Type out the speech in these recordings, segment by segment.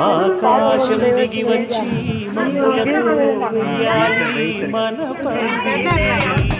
ఆకాశం దిగి వచ్చి మమ్ములతో వేయాలి మన పందిరి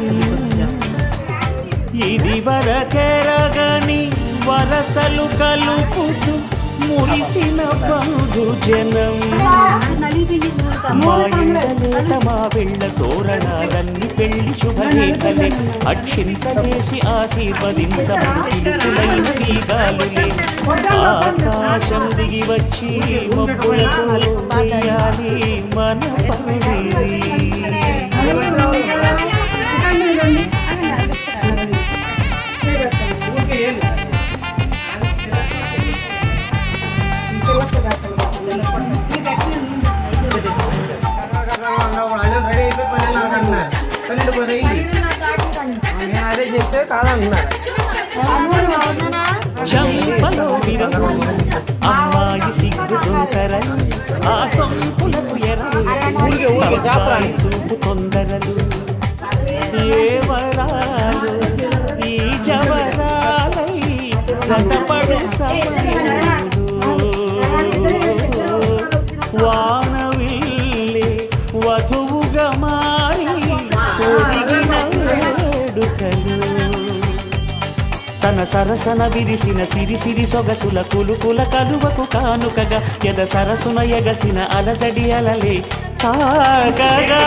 ఇది వరకెరగని వరసలు కలుపుతూ మురిసిన బంధు జనం. మా ఇంటలేత మా వెళ్ళ తోరణాలన్నీ పెళ్ళి శుభలేఖలే. అక్షింతలేసి ఆశీర్వదించమని పిలుపులైన బీగాలులే ఆకాశం దిగి వచ్చి మబ్బులతో వేయాలి మన పందిరి అదే చెప్తే కాదన్నారు చంపలో అమ్మాయి సిగ్గు దొంతరలు ఆ సొంపులకు ఎరవేసి అబ్బాయి చూపు తొందరలు. ఏ వరాలు ఈ జవరాలై జతపడు సమయంలో? వానవిల్లే తన సరసన విరిసిన సిరి సిరి సొగసుల కులుకుల కలువకు కానుకగా ఎద సరసున ఎగసిన అలజడి అలలే తాగగా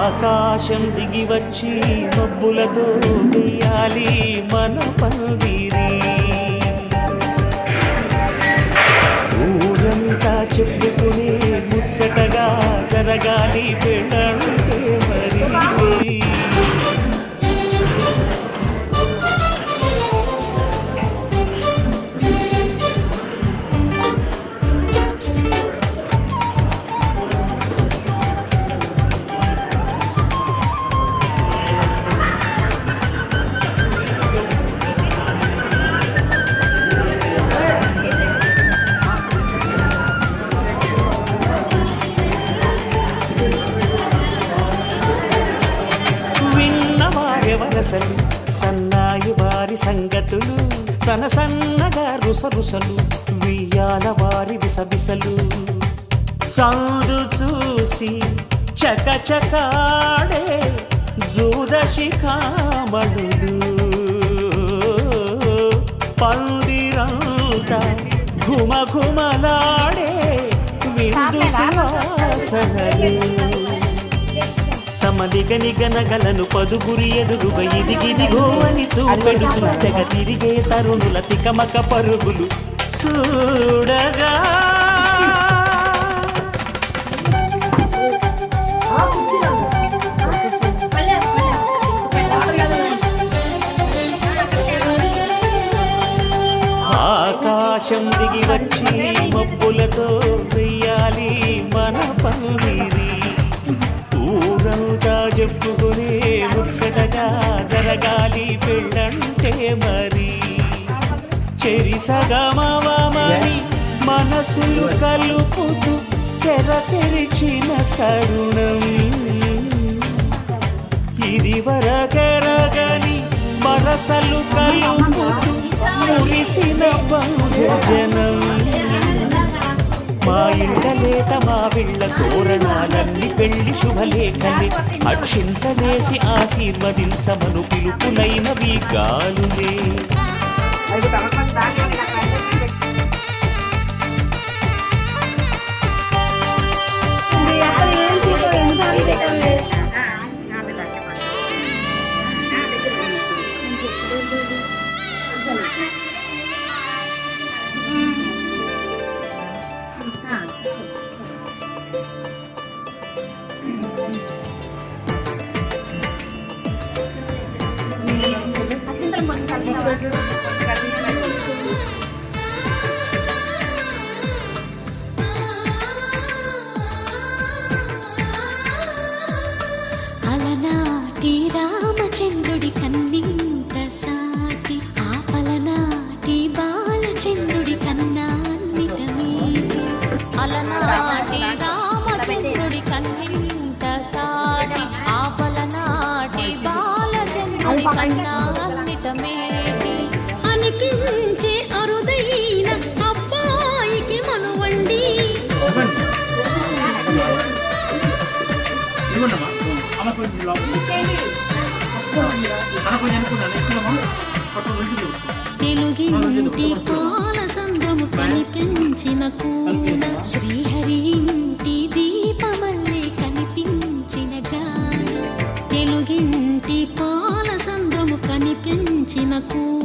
ఆకాశం దిగి వచ్చి మబ్బులతో వేయాలి మన పందిరి జరగాలి పెళ్ళంటే విన్నవారెవరసలు సన్నాయి వారి సంగతులు సన సన్నగా రుసరుసలు వియ్యాల వారి విసవిసలు. సౌదు చూసి చక చకాడే జూద శిఖామణులు పందిరంతా ఘుమ ఘుమలాడే విందు సువాసనలు. తమ నిగ నిగనగలను పదుగురి ఎదురుగా ఇదిగిదిగో అని చూపెడుతూ తెగ తిరిగే తరుణుల తికమక పరుగులు చూడగా. ఆకాశం దిగి వచ్చి మబ్బులతో వెయ్యాలి మన ఊరంతా చెప్పుకునే ముచ్చటగా జరగాలి పెళ్ళంటే మరి. చెరి సగమవమని మనసులు కలుపుతూ తెర తెరిచిన తరుణం. ఇది వరగరగని మనసలు కలుపుతూ మురిసిన బహుజనం మా ఇంటలేత మా విళ్ళ తోరణాలన్నీ పెళ్ళి శుభలేఖలే. అక్షింతలేసి ఆశీర్వదించమను పిలుపులైనవి గాలులే. తెలుగింటి పాల సంద్రము కనిపించిన కూన శ్రీహరి ఇంటి దీపమల్లే కనిపించిన జాన తెలుగింటి పాల సంద్రము కనిపించిన కూన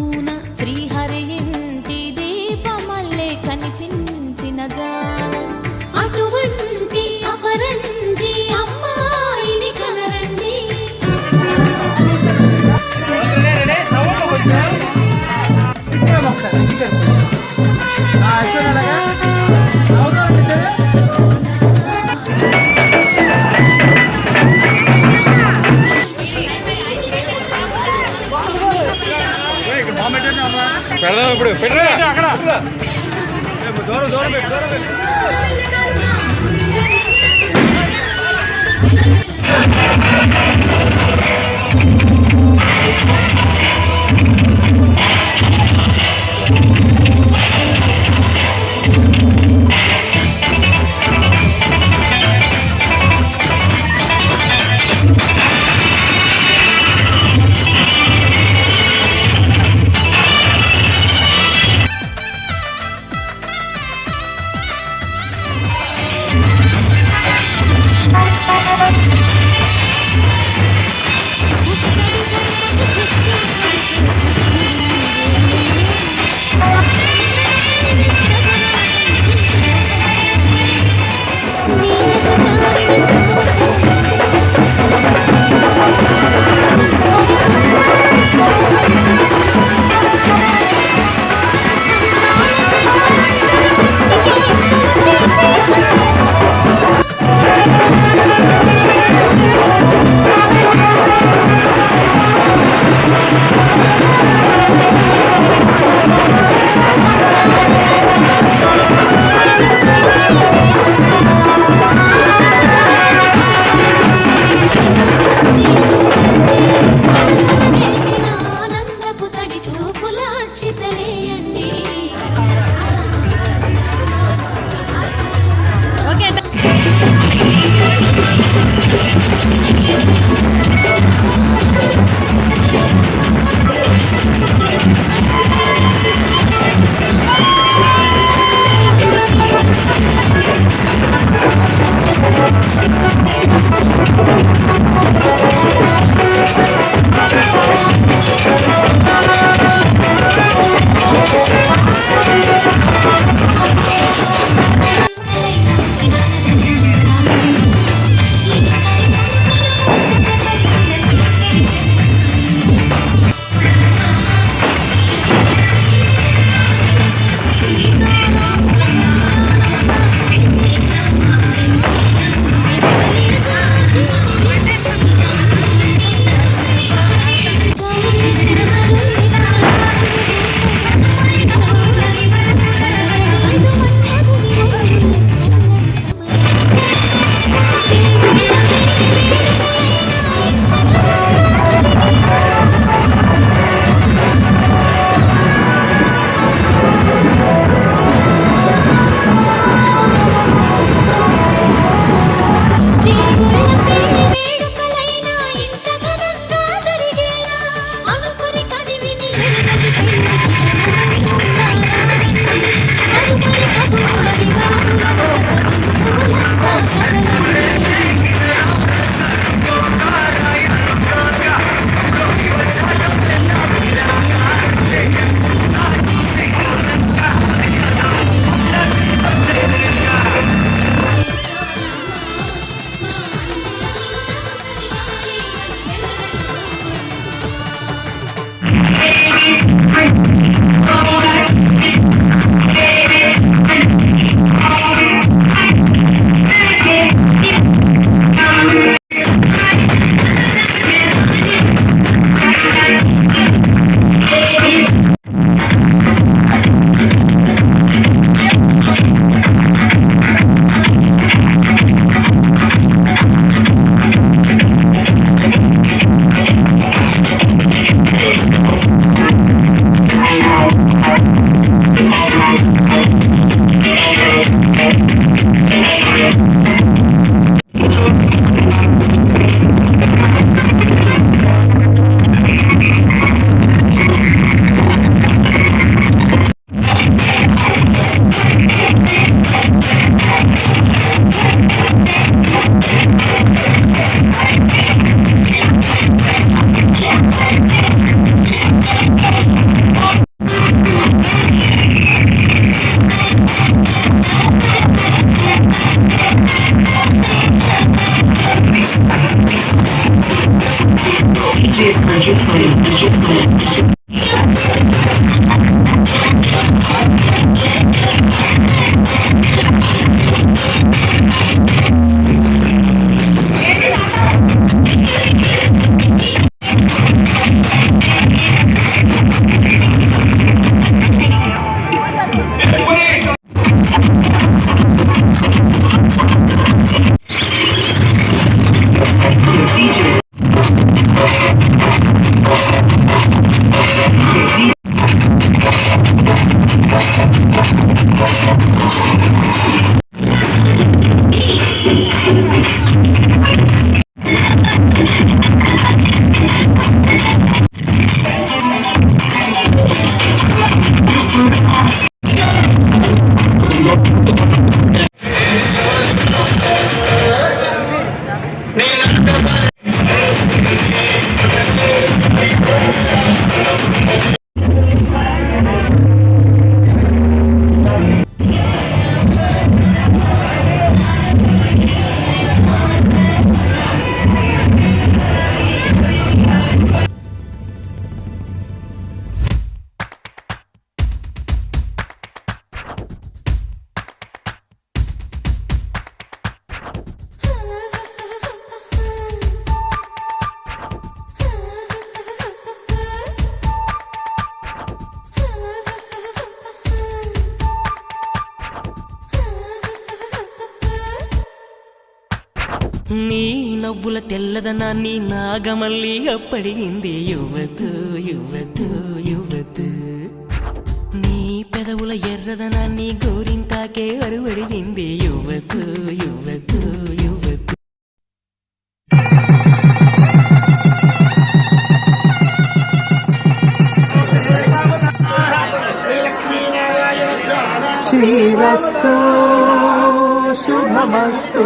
నవ్వుల తెల్లదనాన్ని నాగమల్లి అప్పడింది యువతు యువతు యువతు. నీ పెదవుల ఎర్రదనాన్ని గోరింటాకే అరువడిగింది. యువతు యువతు యువతు. శ్రీరస్తు శుభమస్తు.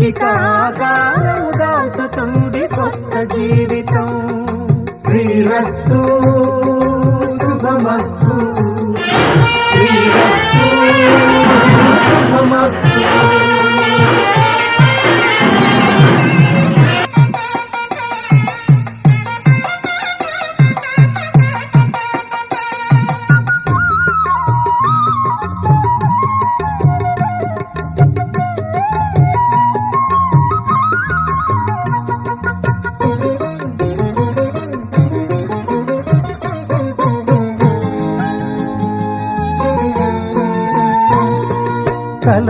ఇక ఆకారం దాచుతుంది కొత్త జీవితం. శ్రీరస్తు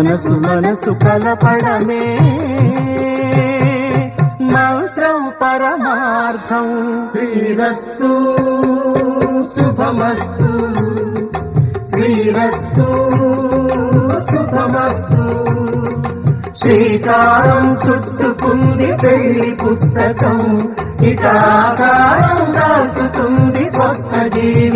మనసు మనసు కలపడమే. మంత్రం పరమార్థం. శ్రీరస్తు శుభమస్తు. శ్రీరస్తు శుభమస్తు. శ్రీకారం చుట్టుకుంది పెళ్ళి పుస్తకం. ఇక దాచుతుంది కొత్త జీవితం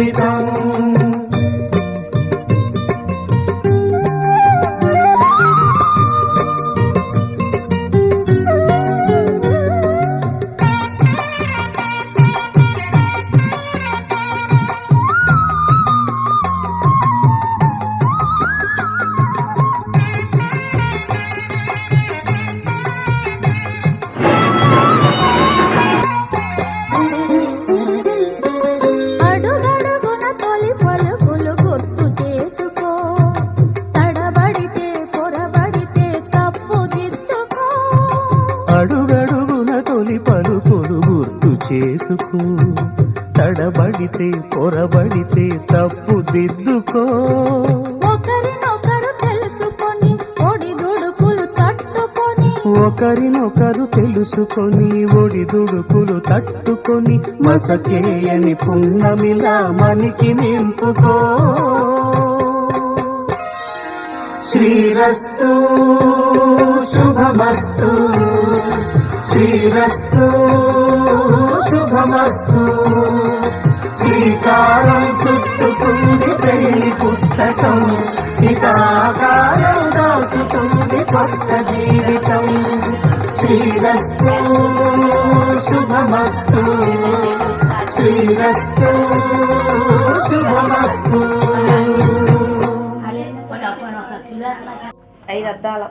తట్టుకొని ఒడిదుడుకులు తట్టుకొని మసకేయని పున్నమిలా మనికి నింపుకో. శ్రీరస్తు శుభమస్తు. శ్రీరస్తు శుభమస్తు. శ్రీకారం చుట్టుకుంది చెల్లి పుస్తకం. ఇక ఆకారం దాచుతుంది కొత్త జీవితం. శ్రీరస్తు శుభమస్తు. శ్రీరస్తు శుభమస్తు. ఐదు అద్దాల.